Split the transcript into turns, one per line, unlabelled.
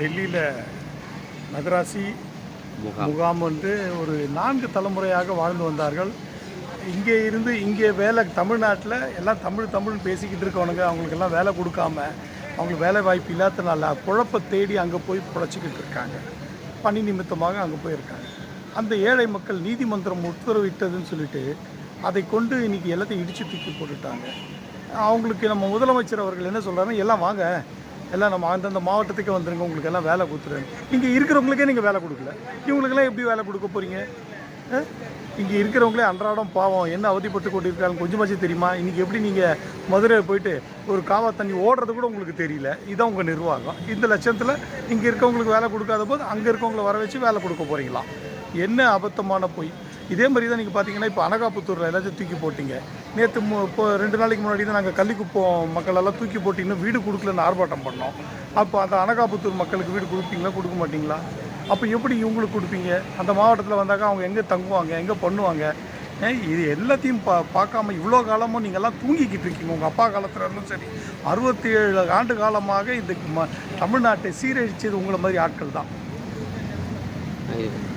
டெல்லியில் மதராசி
முகாம்.
வந்து ஒரு நான்கு தலைமுறையாக வாழ்ந்து வந்தார்கள். இங்கே இருந்து இங்கே வேலை தமிழ்நாட்டில் எல்லாம் தமிழ் தமிழ்னு பேசிக்கிட்டு இருக்கவனுங்க அவங்களுக்கெல்லாம் வேலை கொடுக்காம அவங்களுக்கு வேலை வாய்ப்பு இல்லாதனால குழப்ப தேடி அங்கே போய் பிழைச்சிக்கிட்டு இருக்காங்க. பணி நிமித்தமாக அங்கே போயிருக்காங்க. அந்த ஏழை மக்கள் நீதிமன்றம் உத்தரவிட்டதுன்னு சொல்லிட்டு அதை கொண்டு இன்னைக்கு எல்லாத்தையும் இடிச்சு தூக்கி போட்டுட்டாங்க. அவங்களுக்கு நம்ம முதலமைச்சர் அவர்கள் என்ன சொல்கிறாருன்னா எல்லாம் வாங்க எல்லாம் நம்ம அந்தந்த மாவட்டத்துக்கு வந்துருங்க உங்களுக்கு எல்லாம் வேலை கொடுத்துருங்க. இங்கே இருக்கிறவங்களுக்கே நீங்கள் வேலை கொடுக்கல. இவங்களுக்கெல்லாம் எப்படி வேலை கொடுக்க போகிறீங்க இங்கே இருக்கிறவங்களே அன்றாடம் பாவம். என்ன அவதிப்பட்டு கொண்டிருக்காங்க கொஞ்சமாச்சும் தெரியுமா? இன்றைக்கி எப்படி நீங்கள் மதுரை போயிட்டு ஒரு காவா தண்ணி ஓடுறது கூட உங்களுக்கு தெரியல. இதுதான் உங்கள் நிர்வாகம். இந்த லட்சத்தில் இங்கே இருக்கவங்களுக்கு வேலை கொடுக்காத போது அங்கே இருக்கவங்களை வர வச்சு வேலை கொடுக்க போகிறீங்களா என்ன அபத்தமான பொய். இதே மாதிரி தான் நீங்கள் பார்த்தீங்கன்னா இப்போ அனகாபுத்தூரில் எல்லாத்தையும் தூக்கி போட்டிங்க. நேற்று இப்போ ரெண்டு நாளைக்கு முன்னாடி தான் நாங்கள் கள்ளிக்குப்பம் மக்களெல்லாம் தூக்கி போட்டு இன்னும் வீடு கொடுக்கலன்னு ஆர்ப்பாட்டம் பண்ணோம். அப்போ அந்த அனகாபுத்தூர் மக்களுக்கு வீடு கொடுப்பீங்களா கொடுக்க மாட்டிங்களா? அப்போ எப்படி இவங்களுக்கு கொடுப்பீங்க? அந்த மாவட்டத்தில் வந்தாக்கா அவங்க எங்கே தங்குவாங்க எங்கே பண்ணுவாங்க? இது எல்லாத்தையும் பா பார்க்காம இவ்வளோ காலமும் நீங்கள்லாம் தூங்கிக்கிட்டு இருக்கீங்க. உங்கள் அப்பா காலத்தில் இருந்தும் சரி அறுபத்தி ஏழு ஆண்டு காலமாக இந்த ம தமிழ்நாட்டை சீரழிச்சது உங்களை மாதிரி ஆட்கள் தான்.